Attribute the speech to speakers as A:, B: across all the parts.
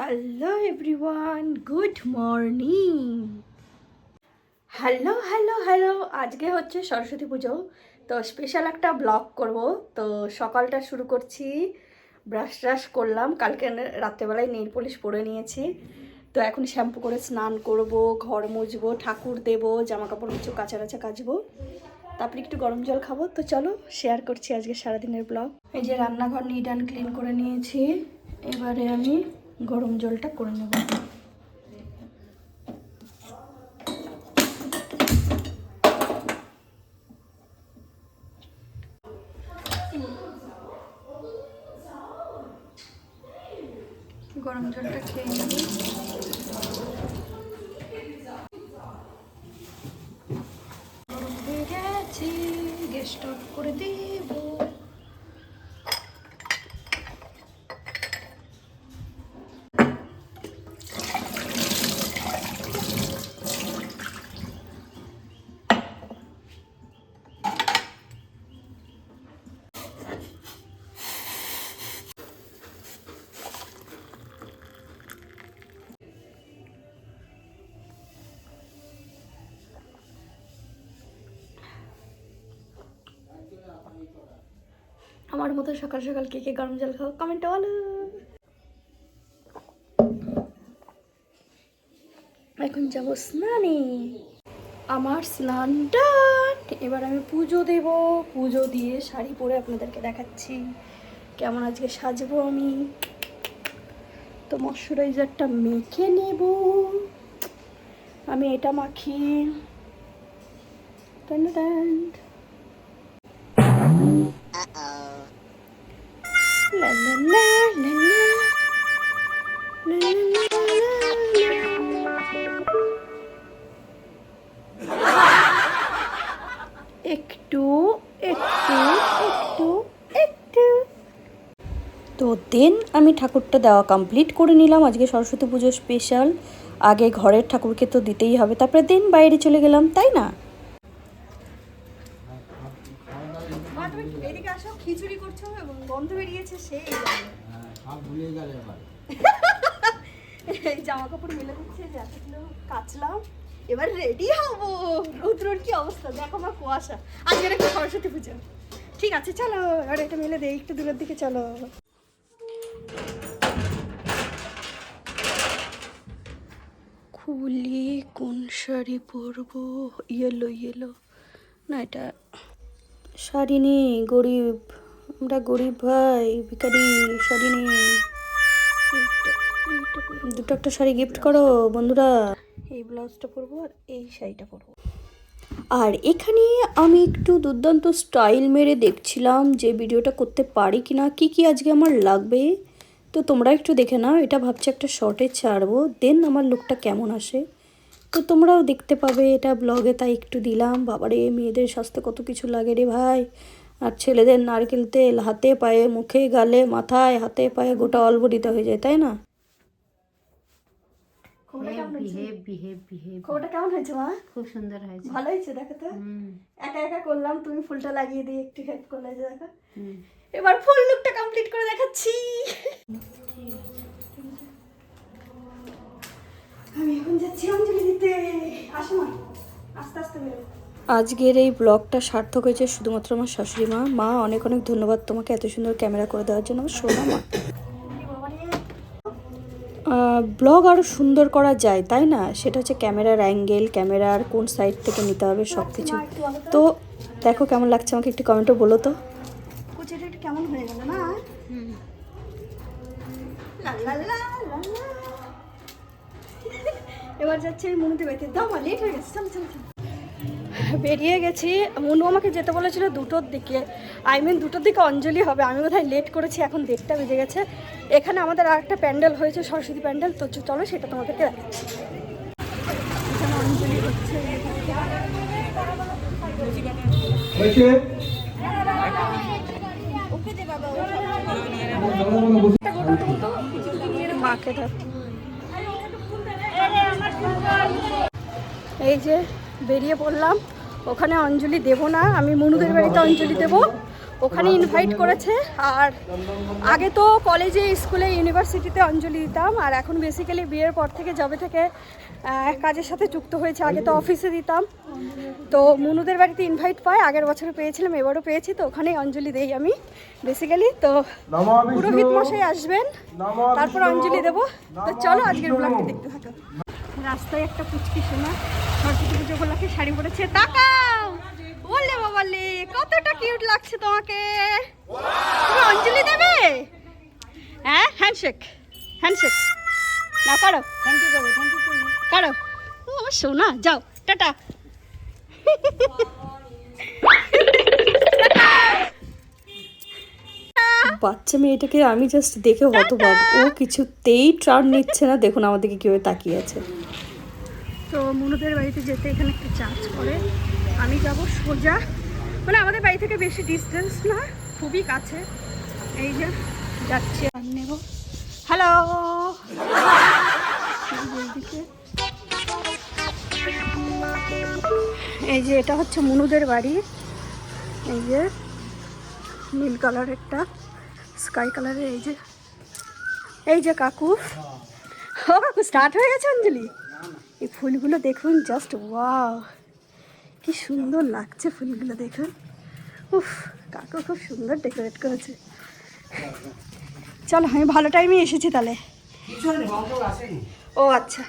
A: Hello everyone good morning hello hello hello আজকে হচ্ছে সরস্বতী পুজো। তো স্পেশাল একটা ব্লগ করব। তো সকালটা শুরু করছি। ব্রাশ ট্রাশ করলাম। কালকে রাত্রেবেলায় নেল পলিশ পরে নিয়েছি। তো এখন শ্যাম্পু করে স্নান করব, ঘর মুছবো, ঠাকুর দেবো জামা কাপড় কিছু কাঁচা কাচা কাচবো। তারপরে একটু গরম জল খাব। তো চলো শেয়ার করছি আজকে সারাদিনের ব্লগ এই যে রান্নাঘর নিট অ্যান্ড ক্লিন করে নিয়েছি। এবারে আমি গরম জলটা করে নেব। গরম জলটা খেয়ে নেব। গরম হয়ে গেছে গ্যাসটা অফ করে দেবো। মতো সকাল সকাল কে কে গরম জল খাও কমেন্টে বলো। এখন যাব স্নানে। আমার স্নান এবার আমি পুজো দেব। পুজো দিয়ে শাড়ি পরে আপনাদেরকে দেখাচ্ছি। কেমন আজকে সাজবো আমি। তো ময়শ্চারাইজারটা মেখে নেব। আমি এটা মাখি টান দেন আমি ঠাকুরটা দেওয়া কমপ্লিট করে নিলাম। আজকে সরস্বতী পুজো স্পেশাল আগে ঘরের ঠাকুরকে তো দিতেই হবে। তারপরে দেন বাইরে চলে গেলাম তাই না? তুমি এদিকে আসো খিচুড়ি করছ এবং গন্ধ বেরিয়েছে সেই
B: হ্যাঁ, ভুলে গেলে
A: এই জামা কাপড় মেলে দিচ্ছে কাচলাম। এবার রেডি হব। রৌদ্রর কি অবস্থা? দেখো আমার কুয়াশা। আজকে একটা সরস্বতী পুজো। ঠিক আছে চলো এবার এটা মেলে দেই একটু দূরের দিকে চলো। খুলি কোন শাড়ি পরবো? ইয়েলো ইয়েলো না, এটা শাড়ি নেই, গরিব। আমরা গরিব ভাই, ভিখারি, শাড়ি নেই। দুটো একটা শাড়ি গিফট করো, বন্ধুরা। এই ব্লাউজটা পরবো আর এই শাড়িটা পরবো। আর এখানে আমি একটু দুর্দান্ত স্টাইল মেরে দেখছিলাম যে ভিডিওটা করতে পারি কি না কী কী আজকে আমার লাগবে। তো তোমরা একটু দেখে নাও এটা ভাবছি একটা শর্টে ছাড়বো। দেন আমার লুকটা কেমন আসে? তো তোমরাও দেখতে পাবে এটা ব্লগে তাই একটু দিলাম। বাবারে মেয়েদের স্বাস্থ্যে কত কিছু লাগে রে ভাই। আর ছেলেদের নারকেল তেল হাতে পায়ে মুখে গালে মাথায় হাতে পায়ে গোটা অলবডিতে হয়ে যায় তাই না?
C: হেভি হেভি হেভি
A: খবরটা কেমন হয়েছে মা?
C: খুব সুন্দর হয়েছে।
A: ভালো হয়েছে দেখো তো? একা একা করলাম তুমি ফুলটা লাগিয়ে দিয়ে একটু হেল্প করলে দেখো। এবার ফুল লুকটা কমপ্লিট করে দেখাচ্ছি। আমি এখন যাচ্ছি অঞ্জলি দিতে আসো মা আস্তে আস্তে বেরো। আজকের এই ব্লগটা সার্থক হয়েছে শুধুমাত্র আমার শাশুড়ি মা। মা অনেক অনেক ধন্যবাদ তোমাকে এত সুন্দর ক্যামেরা করে দেওয়ার জন্য আমার সোনা মা। ব্লগ আরও সুন্দর করা যায় তাই না? সেটা হচ্ছে ক্যামেরার অ্যাঙ্গেল ক্যামেরার কোন সাইড থেকে নিতে হবে সব কিছু তো দেখো কেমন লাগছে আমাকে একটু কমেন্টও বলো তো। এবার লেট হয়ে গেছে। বেরিয়ে গেছি। মনু আমাকে যেতে বলেছিল দুটোর দিকে। আই মিন দুটোর দিকে অঞ্জলি হবে। আমি বোধহয় লেট করেছি, এখন দেড়টা বেজে গেছে। এখানে আমাদের আর একটা প্যান্ডেল হয়েছে, সরস্বতী প্যান্ডেল। তো চলো, সেটা তোমাদেরকে দেখাচ্ছি। অঞ্জলি হচ্ছে এই যে বেরিয়ে পড়লাম। ওখানে অঞ্জলি দেব না, আমি মনুদের বাড়িতে অঞ্জলি দেব। ওখানে ইনভাইট করেছে, আর আগে তো কলেজে স্কুলে ইউনিভার্সিটিতে অঞ্জলি দিতাম, আর এখন বেসিক্যালি বিয়ের পর থেকে যবে থেকে কাজের সাথে যুক্ত হয়েছে আগে তো অফিসে দিতাম। তো মনুদের বাড়িতে ইনভাইট পাই আগের বছর পেয়েছিলাম এবারও পেয়েছি তো ওখানেই অঞ্জলি দেই আমি বেসিক্যালি তো পুরোহিত মশাই আসবেন তারপর অঞ্জলি দেবো। তো চলো আজকের ব্লগটি দেখতে থাকো। রাস্তায় একটা পুচকি শোনা সরস্বতী পুজো উপলক্ষে শাড়ি পরেছে তাকাও! বললে বাবালে কতটা কিউট লাগছে তোমাকে। তুমি অঞ্জলি দেবে? হ্যাঁ হ্যান্ডশেক হ্যান্ডশেক না করো
C: থ্যাংক ইউ থ্যাংক ইউ
A: করো? ও শোনা যাও টাটা। বাচ্চা মেয়েটাকে আমি জাস্ট দেখে হতবাক ও কিছুতেই ট্রান নিচ্ছে না। দেখুন আমাদেরকে কীভাবে তাকিয়ে আছে। তো মনুদের বাড়িতে যেতে এখানে একটা চার্জ করে। আমি যাব সোজা। মানে আমাদের বাড়ি থেকে বেশি ডিস্টেন্স না খুবই কাছে। এই যে যাচ্ছি। আর নেব হ্যালো এই যে এটা হচ্ছে মনুদের বাড়ি। এই যে নীল কালার একটা, স্কাই কালারের এই যে। এই যে কাকু। ও কাকু স্টার্ট হয়ে গেছে অঞ্জলি? এই ফুলগুলো দেখুন জাস্ট ওয়াও কি সুন্দর লাগছে ফুলগুলো দেখুন। উফ, কাকু খুব সুন্দর ডেকোরেট করেছে। চলো, আমি ভালো টাইমে এসেছি তাহলে। ও আচ্ছা।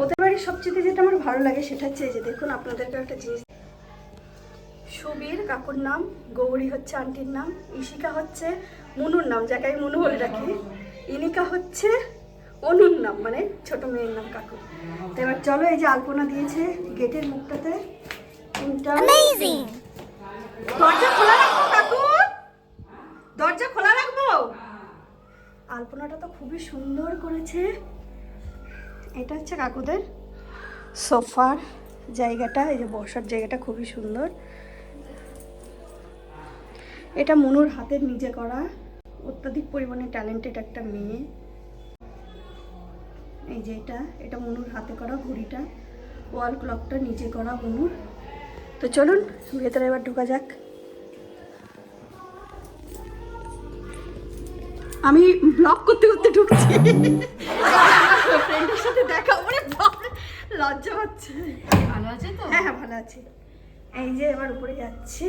A: ওদের বাড়ির সবচেয়ে যেটা আমার ভালো লাগে সেটা হচ্ছে যে দেখুন আপনাদেরকে একটা জিনিস। সুবীর কাকুর নাম গৌরী হচ্ছে আন্টির নাম ইশিকা হচ্ছে মনুর নাম যাকে আমি মনু বলে রাখি। ইনিকা হচ্ছে অনুর নাম মানে ছোট মেয়ের নাম কাকু। তো এবার চলো এই যে আলপনা দিয়েছে গেটের মুখটাতে। দরজা খোলা রাখব কাকু? দরজা খোলা রাখব? আলপনাটা তো খুবই সুন্দর করেছে। এটা হচ্ছে কাকুদের সোফার জায়গাটা, এই যে বসার জায়গাটা খুবই সুন্দর। এটা মনুর হাতের নিজে করা, অত্যাধিক পরিমাণে ট্যালেন্টেড একটা মেয়ে। এই যে এটা এটা মনুর হাতে করা ঘড়িটা, ওয়াল ক্লকটা নিজে করা মনুর। তো চলুন, ভেতরে এবার ঢোকা যাক। আমি ব্লগ করতে করতে ঢুকছি। ফ্রেন্ডের সাথে দেখা ওরে বাপরে লজ্জা হচ্ছে
C: ভালো আছে তো?
A: হ্যাঁ হ্যাঁ ভালো আছি। এই যে এবার উপরে যাচ্ছি।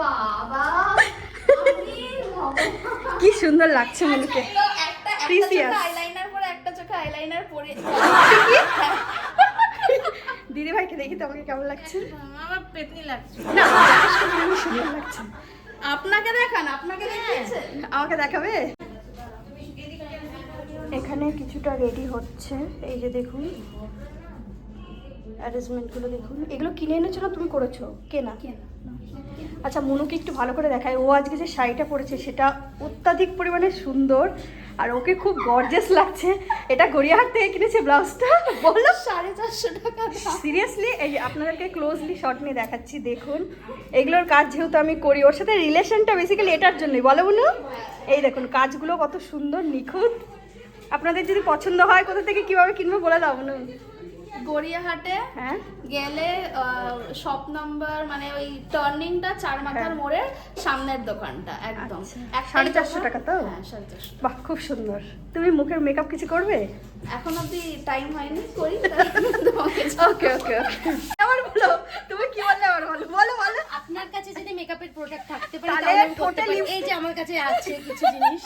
D: বাবা
A: কি সুন্দর লাগছে মনুকে
D: একটা একটা
A: Precious.
D: চোখে আইলাইনার পরে একটা চোখে আইলাইনার পরে।
A: দিদি ভাইকে দেখি তো আমাকে কেমন লাগছে।
D: আমার পেতনি লাগছে।
A: না যথেষ্ট সুন্দর লাগছে
D: আপনাকে দেখান আপনাকে দেখিয়েছে?
A: আমাকে দেখাবে? এখানে কিছুটা রেডি হচ্ছে। এই যে দেখুন। অ্যারেঞ্জমেন্টগুলো দেখুন। এগুলো কিনে এনেছো না তুমি করেছ? কেনা? আচ্ছা মনুকে একটু ভালো করে দেখায় ও আজকে যে শাড়িটা পরেছে সেটা অত্যাধিক পরিমাণে সুন্দর। আর ওকে খুব গর্জেস লাগছে। এটা গড়িয়াহাট থেকে কিনেছে ব্লাউজটা। বলল
D: সাড়ে চারশো টাকা
A: সিরিয়াসলি এই আপনাদেরকে ক্লোজলি শর্ট নিয়ে দেখাচ্ছি দেখুন। এগুলোর কাজ যেহেতু আমি করি ওর সাথে রিলেশনটা বেসিক্যালি এটার জন্যই। বলো বলো। এই দেখুন কাজগুলো কত সুন্দর নিখুঁত। আপনাদের যদি পছন্দ হয় কোথা থেকে কীভাবে কিনবো বলে দাও বলুন।
D: গড়িয়াহাটে
A: হ্যাঁ।
D: গেলে শপ নাম্বার মানে ওই টার্নিংটা চার মাথার
A: হ্যাঁ।
D: মোড়ের সামনের দোকানটা একদম।
A: আচ্ছা। সাড়ে চারশো টাকা তো?
D: হ্যাঁ সাড়ে চারশো
A: বাহ খুব সুন্দর। তুমি মুখের মেকআপ কিছু করবে?
D: এখন অব্দি টাইম হয়নি করি।
A: ওকে ওকে ওকে আবার বলো। তুমি কি বললে আবার বলো? বলো বলো।
C: আপনার কাছে যদি মেকআপের প্রোডাক্ট থাকতে পারে
A: তাহলে
C: এই যে আমার কাছে আছে কিছু জিনিস।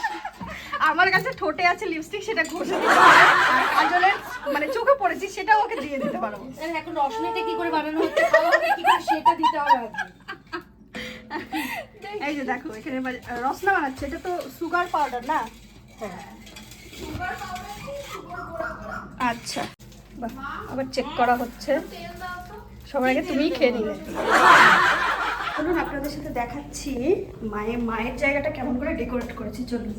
A: আমার কাছে ঠোঁটে আছে লিপস্টিক সেটা ঘষে দিতে হবে। আর কাজলের মানে চোখে পড়েছি সেটাও ওকে দিয়ে দিতে পারব।
C: তাহলে এখন রসনাটা কি করে বানানো হচ্ছে আমাকে কি করে সেটা দিতে হবে।
A: এই যে দেখো এখানে রসনা বানাচ্ছে এটা তো সুগার পাউডার না? আচ্ছা বাহ আবার চেক করা হচ্ছে। সবার আগে তুমিই খেয়ে নিলে। চলুন আপনাদের সাথে দেখাচ্ছি মায়ের মায়ের জায়গাটা কেমন করে ডেকোরেট করেছি চলুন।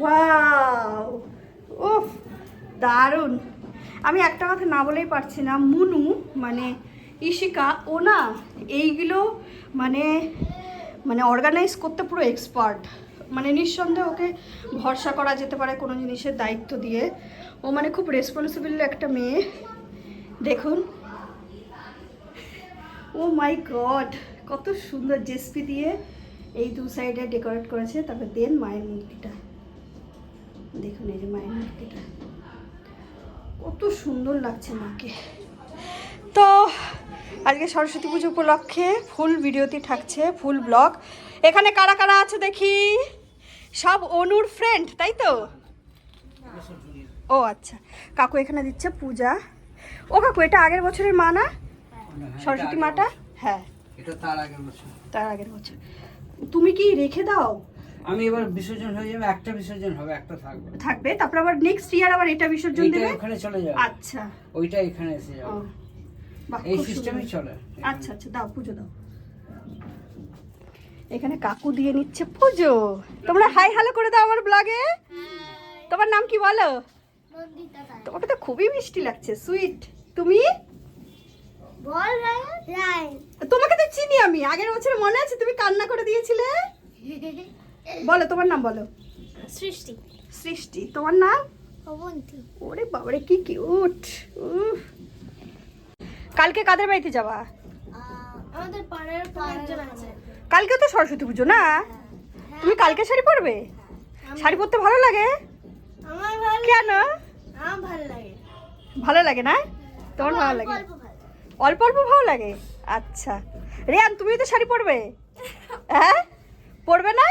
A: ওয়াও উফ দারুণ। আমি একটা কথা না বলেই পারছি না। মুনু মানে ইশিকা ও না এইগুলো মানে মানে অর্গানাইজ করতে পুরো এক্সপার্ট মানে নিঃসন্দেহে ওকে ভরসা করা যেতে পারে কোনো জিনিসের দায়িত্ব দিয়ে। ও মানে খুব রেসপন্সিবল একটা মেয়ে। দেখুন। ও মাই গড কত সুন্দর জেসপি দিয়ে এই দু সাইডে ডেকোরেট করেছে। তারপর দেন মায়ের মূর্তিটা। দেখুন এই যে মায়ের মূর্তিটা কত সুন্দর লাগছে মাকে। তো আজকে সরস্বতী পুজো উপলক্ষে ফুল ভিডিওতে থাকছে ফুল ব্লগ। এখানে কারা কারা আছে দেখি? সব অনুর ফ্রেন্ড তাই তো? ও আচ্ছা কাকু এখানে দিচ্ছে পূজা। ও কাকু এটা আগের বছরের মা না? সরস্বতী মাটা? হ্যাঁ।
B: এটা তার আগের বছর।
A: তার আগের বছর। তুমি কি রেখে দাও?
B: আমি এবার বিসর্জন হয়ে যাবে একটা বিসর্জন হবে একটা থাকবে।
A: থাকবে তারপর আবার নেক্সট ইয়ার আবার এটা বিসর্জন দেবে?
B: ওখানে চলে যাবে।
A: আচ্ছা।
B: ওইটা এখানে এসে
A: ও,
B: যাবে এই সিস্টেমই চলে।
A: আচ্ছা আচ্ছা দাও পুজো দাও। এখানে কাকু দিয়ে নিচ্ছে পুজো। তোমরা হাই হ্যালো করে দাও আমার ব্লগে তোমার নাম কি বলো? তোমাকে তো খুবই মিষ্টি লাগছে সুইট তুমি? তোমাকে তো চিনি আমি আগের বছর মনে আছে তুমি কান্না করে দিয়েছিলে? বলো তোমার নাম বলো।
E: সৃষ্টি।
A: সৃষ্টি তোমার নাম?
E: অবন্তী।
A: ওরে বাবারে কি কিউট উফ। কালকে কাদের বাড়িতে যাবা?
E: আমাদের পাড়ার পাঁচজন আছে।
A: কালকে তো সরস্বতী পুজো না? তুমি কালকে শাড়ি পরবে? শাড়ি পরতে ভালো লাগে?
E: আমার ভালো
A: কেন?
E: আমার ভালো লাগে।
A: ভালো লাগে না? তোমার ভালো লাগে?
E: অল্প
A: অল্প ভালো লাগে? আচ্ছা। রিয়ান তুমি তো শাড়ি পরবে? হ্যাঁ? পরবে না?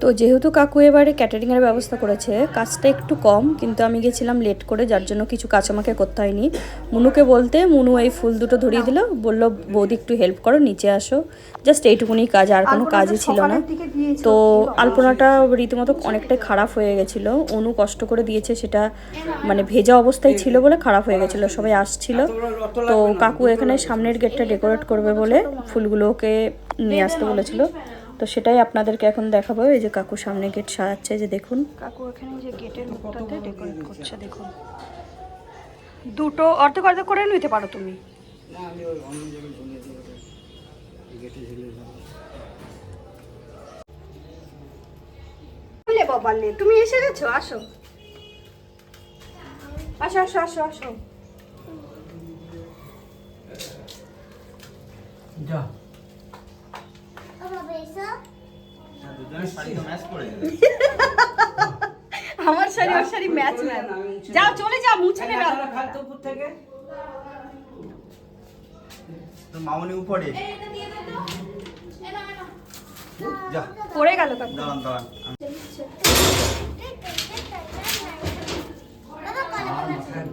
A: তো যেহেতু কাকু এবারে ক্যাটারিংয়ের ব্যবস্থা করেছে কাজটা একটু কম কিন্তু আমি গেছিলাম লেট করে যার জন্য কিছু কাজ আমাকে করতে হয়নি। মুনুকে বলতে মুনু এই ফুল দুটো ধরিয়ে দিল বলল বৌদি একটু হেল্প করো নিচে আসো। জাস্ট এইটুকুনি কাজ আর কোনো কাজই ছিল না। তো আলপনাটা রীতিমতো অনেকটাই খারাপ হয়ে গেছিল। অনু কষ্ট করে দিয়েছে সেটা মানে ভেজা অবস্থায় ছিল বলে খারাপ হয়ে গেছিল সবাই আসছিল। তো কাকু এখানে সামনের গেটটা ডেকোরেট করবে বলে ফুলগুলোকে নিয়ে আসতে বলেছিল। তো সেটাই আপনাদেরকে এখন দেখাবো। এই যে কাকু সামনে গেট সাজাচ্ছে যে দেখুন। কাকু এখানে যে গেটের মুখটাতে ডেকোরেট করছে দেখুন। দুটো অর্ধেক অর্ধেক করে নিতে পারো তুমি। বাবালে তুমি এসে গেছো? আসো। আসো আসো আসো আসো।
B: যা।
A: আমার শাড়ি ওর শাড়ি ম্যাচ ম্যাচ যাও চলে যাও মুছে নেবে
B: থেকে
F: মামনি উপরে
A: পড়ে গেল
F: দাঁড়ান দাঁড়ান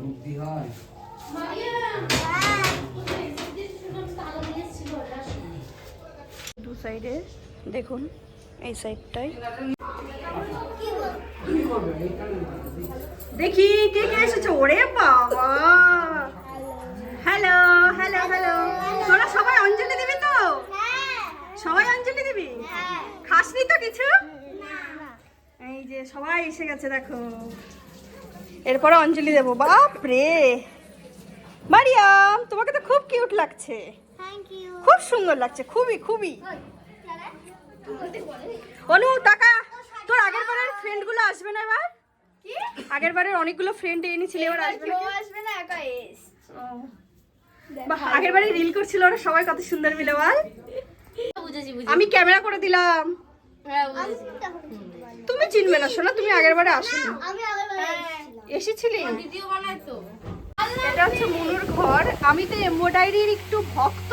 B: বুদ্ধি হয়
A: দু সাইডে, দেখুন এই সাইডটাই। দেখি কে কে এসেছে? ওরে বাবা! হ্যালো হ্যালো হ্যালো তোরা সবাই অঞ্জলি দিবি তো? সবাই অঞ্জলি দিবি? খাসনি তো কিছু? এই যে সবাই এসে গেছে, দেখো। এরপরে অঞ্জলি দেবো। বাপ রে মারিয়াম, তোমাকে তো খুব কিউট লাগছে। খুব সুন্দর লাগছে খুবই খুবই। অনু টাকা তোর আগের বারের ফ্রেন্ডগুলো আসবে না এবার? আগের বারের অনেকগুলো ফ্রেন্ড এনেছিল এবার আসবে না
E: আসবে না একা এস।
A: বাহ, আগের বারে রিল করছিল ওরা সবাই কত সুন্দর মিলে বল আমি ক্যামেরা করে দিলাম।
C: হ্যাঁ।
A: তুমি চিনবে না শোনা তুমি আগের বারে আসোনি
E: আমি আগের বার এসেছিলাম
A: এসেছিলি?
C: ভিডিও বানায় তো।
A: এটা হচ্ছে মনুর ঘর। আমি তো এমব্রয়ডারির একটু ভক্ত।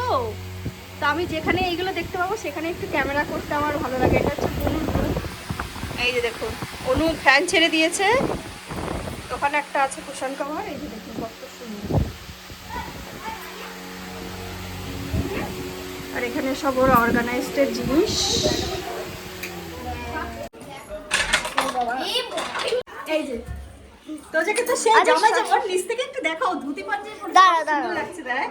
A: তো আমি যেখানে এইগুলো দেখতে পাবো, সেখানে একটু ক্যামেরা করতে আমার ভালো লাগে। এটা হচ্ছে মনুর রুম এই যে দেখুন, অনু ফ্যান ছেড়ে দিয়েছে। ওখানে একটা আছে কুশন কভার। এই যে দেখুন, কত সুন্দর। আর এখানে সব ওর অর্গানাইজডের জিনিস। এই যে তো যাকে তো সে জামা জামার নিচ থেকে একটু দেখাও ধুতি পাঞ্জাবি পরে
E: দাঁড়া, দাঁড়া।
A: লাগছে দেখ।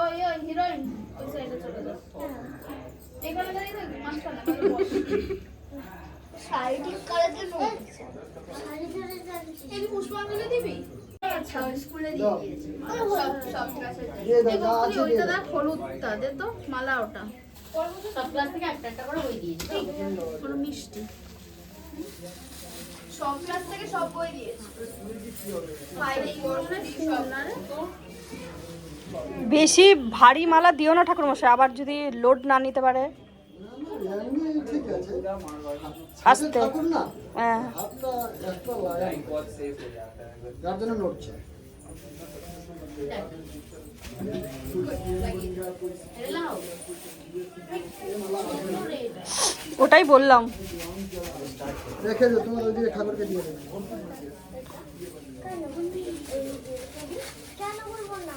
D: ওই ওই হিরোইন ওই সাইডে চলে যাও। এখানে দাঁড়িয়ে থাকবি মাঝখানে তাহলে বস।
E: শাড়ি ঠিক করে দিন শাড়ি ধরে
D: এই পুষ্পাঞ্জলি দিবি?
E: দিয়ে দিয়েছে
D: সব ক্লাসে ওইটা দেখ তো মালা ওটা
C: সব ক্লাস থেকে একটা একটা করে বই দিয়েছি?
D: কোনো মিষ্টি
E: সব ক্লাস থেকে সব বই দিয়েছে
A: বেশি ভারী মালা দিও না ঠাকুর মশাই আবার যদি লোড না নিতে পারে
B: এমনি ঠিক আছে
A: আস্তে।
B: ঠাকুর না
A: হ্যাঁ।
B: হাতটা একটা লাগাই যার জন্য নড়ছে।
A: ওটাই বললাম।
B: রেখে দিও তোমার ওইদিকে ঠাকুরকে দিয়ে দেবে।
E: কেন বলব না?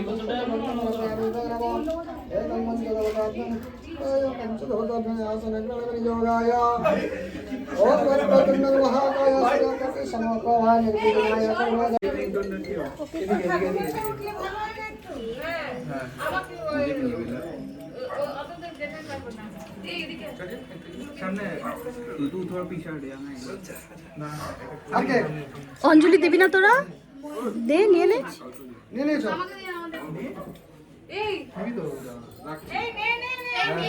B: বেশ, চলো।
E: এখানে বসে অনেক
A: শঙ্খ ফুটে
D: শাক বাজা योगाय ओम गणपति महाकाय समकोहाय निर्विघ्नाय
F: সামনে তুই তো থোড়া পিছে হট যা না
B: আগে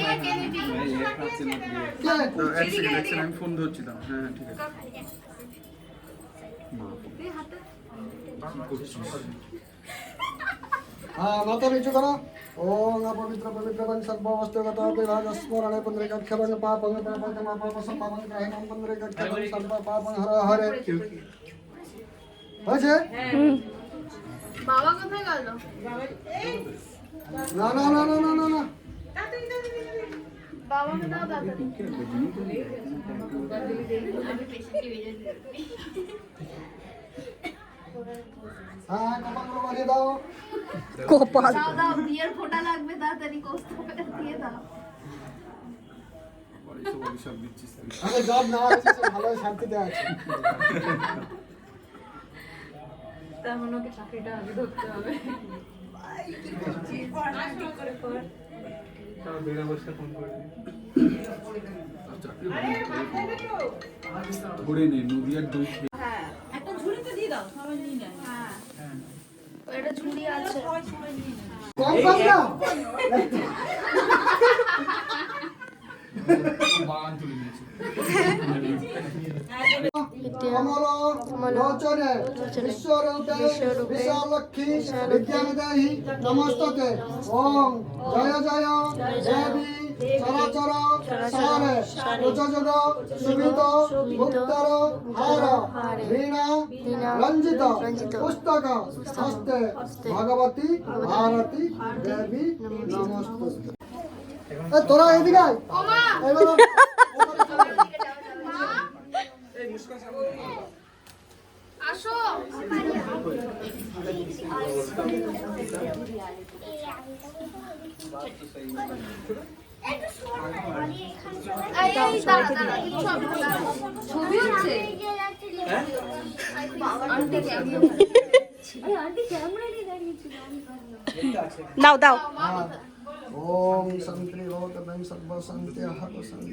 A: অঞ্জলি দিবি না নিয়ে নে
B: নিয়ে নিয়েছো
F: আমি তো এক সেকেন্ড এক সেকেন্ড আমি ফোন ধরছিলাম হ্যাঁ ঠিক আছে
B: হ্যাঁ মাথা নিচু করো হয়েছে
D: বাবা কোথায় গেল
B: না না না না না না না
D: বাবাকে দাও তাড়াতাড়ি
B: হ্যাঁ কপাল বাড়িয়ে দাও
A: কপাল
D: দাও দাও বিয়ের ফোঁটা লাগবে তাড়াতাড়ি কৌস্তবে দিয়ে দাও
F: অভিশাপ অভিশাপ দিচ্ছিস তুই
B: আমি জব না আছে সে ভালো শান্তিতে আছে
F: তাও বেড়া বসে ফোন করে ধরে নে নদিয়ার দই
D: হ্যাঁ।
C: একটা ঝুড়িতে দিয়ে দাও সবাই নিয়ে নেয়।
D: হ্যাঁ। এটা ঝুড়ি আছে।
B: কম কম না
F: বাগান তুলে নিয়েছে
B: কমল লোচনে বিশ্বরূপে বিশালক্ষী বিদ্যানিদেহি নমস্ততে। ওম জয় জয় দেবী চরাচর সারে উচ্চযোগ সুবিত মুক্তর হার বীণা রঞ্জিত পুস্তক হস্তে ভগবতী ভারতী দেবী নমস্তে। তোরা এদিকে আয়। এবার-
D: আসো ছবি হচ্ছে
A: নাও দাও
B: ওম শান্তি ভবত সর্ব শান্তি শান্তি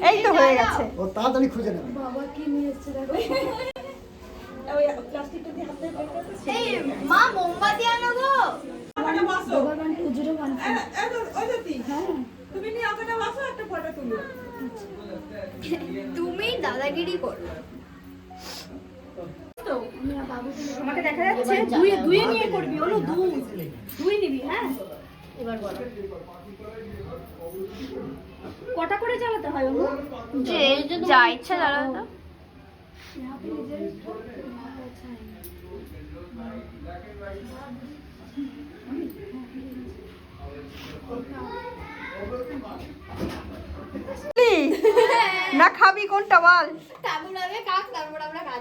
A: এই তো হয়ে গেছে।
B: ও তাড়াতাড়ি খুঁজে নেবে।
E: এই মা মোমবাতি আনো গো। তুমি দাদাগিরি করো।
C: আমাকে দেখা যাচ্ছে দুই দুই নিয়ে করবি হলো দুই। দুই নিবি হ্যাঁ? এবার বল। কটা করে চালাতে হয় অনু
E: যে যা ইচ্ছা দাঁড়াও তো।
A: না খাবি কোনটা বল?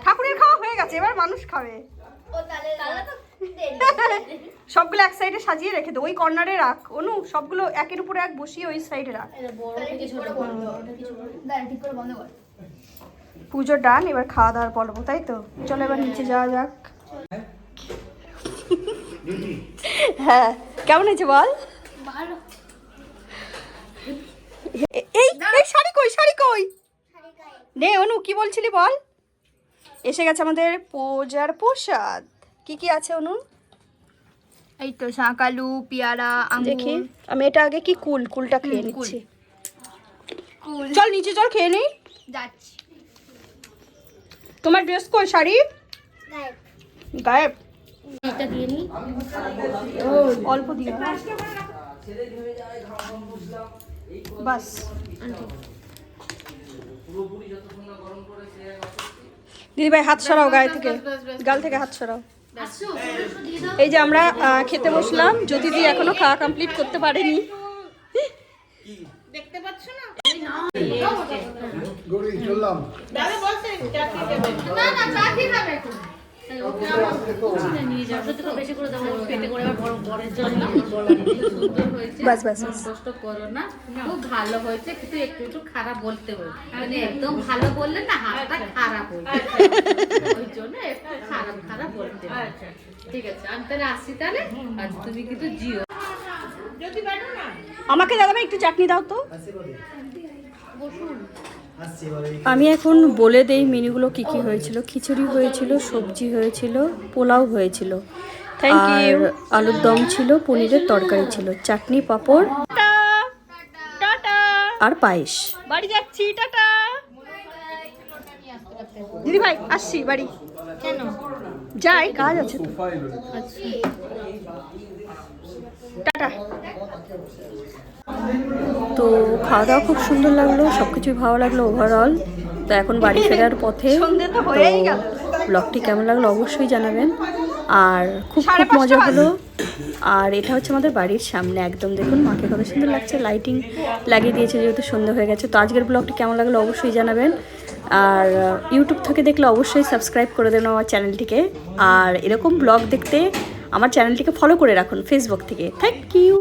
A: ঠাকুরের খাওয়া হয়ে গেছে এবার মানুষ খাবে। সবগুলো এক সাইডে সাজিয়ে রেখে দে ওই কর্নারে রাখ। অনু সবগুলো একের উপরে এক বসিয়ে ওই সাইডে রাখ।
E: দাঁড়া ঠিক করে বন্ধ কর।
A: পুজো ডান এবার খাওয়া দাওয়ার পর্ব তাই তো? চলো এবার নিচে যাওয়া যাক। হ্যাঁ কেমন হয়েছে বল? এই এই শাড়ি কই? শাড়ি কই? নে অনু কি বলছিলি বল? এসে গেছে আমাদের পূজার প্রসাদ। কি কি আছে অনু?
E: এই তো শাঁকালু পেয়ারা
A: দেখি আমি এটা আগে কি কুল কুলটা খেয়ে। নিচ্ছি।
E: কুল।
A: চল নিচে চল খেয়ে নেই
E: যাচ্ছি।
A: তোমার ড্রেস কই শাড়ি? গায়েব।
C: এটা দিয়ে নি।
A: অল্প দিয়ে বাস। দিদি ভাই হাত সরাও গায়ে থেকে। গাল থেকে হাত সরাও। এই যে আমরা খেতে বসলাম। যদি দি এখনও খাওয়া কমপ্লিট করতে পারেনি।
B: গৌরী চললাম।
D: না না চা খেয়ে যাবে
C: করে
A: বাস বাস।
C: কষ্ট না খুব ভালো হয়েছে কিন্তু একটু একটু খারাপ বলতে হবে মানে একদম ভালো বললে না হাতটা খারাপ হয়ে ওই জন্য একটু খারাপ খারাপ বলতে ঠিক আছে আমি তাহলে আসি তাহলে আজ তুমি কিন্তু জিও
A: আমাকে দাদা ভাই একটু চাটনি দাও তো। আমি এখন বলে দেই মেনুগুলো কি কি হয়েছিল। খিচুড়ি হয়েছিল সবজি হয়েছিল পোলাও হয়েছিল। আর আলুর দম ছিল পনিরের তরকারি ছিল। চাটনি পাঁপড় আর পায়েস। বাড়ি যাচ্ছি টাটা। দিদি ভাই আসছি বাড়ি।
C: কেন?
A: যাই কাজ আছে তো। টাটা। তো খাওয়া দাওয়া খুব সুন্দর লাগল সব কিছুই ভালো লাগল ওভারঅল তো এখন বাড়ি ফেরার পথে ব্লগটি কেমন লাগল অবশ্যই জানাবেন। আর খুব খুব মজা হলো। আর এটা হচ্ছে আমাদের বাড়ির সামনে একদম দেখুন মাকে কত সুন্দর লাগছে লাইটিং লাগিয়ে দিয়েছে যেহেতু সন্ধ্যা হয়ে গেছে। তো আজকের ব্লগটি কেমন লাগল অবশ্যই জানাবেন। আর ইউটিউব থেকে দেখলে অবশ্যই সাবস্ক্রাইব করে দেবেন আমার চ্যানেলটিকে আর এরকম ব্লগ দেখতে আমার চ্যানেলটিকে ফলো করে রাখুন ফেসবুক থেকে। Thank you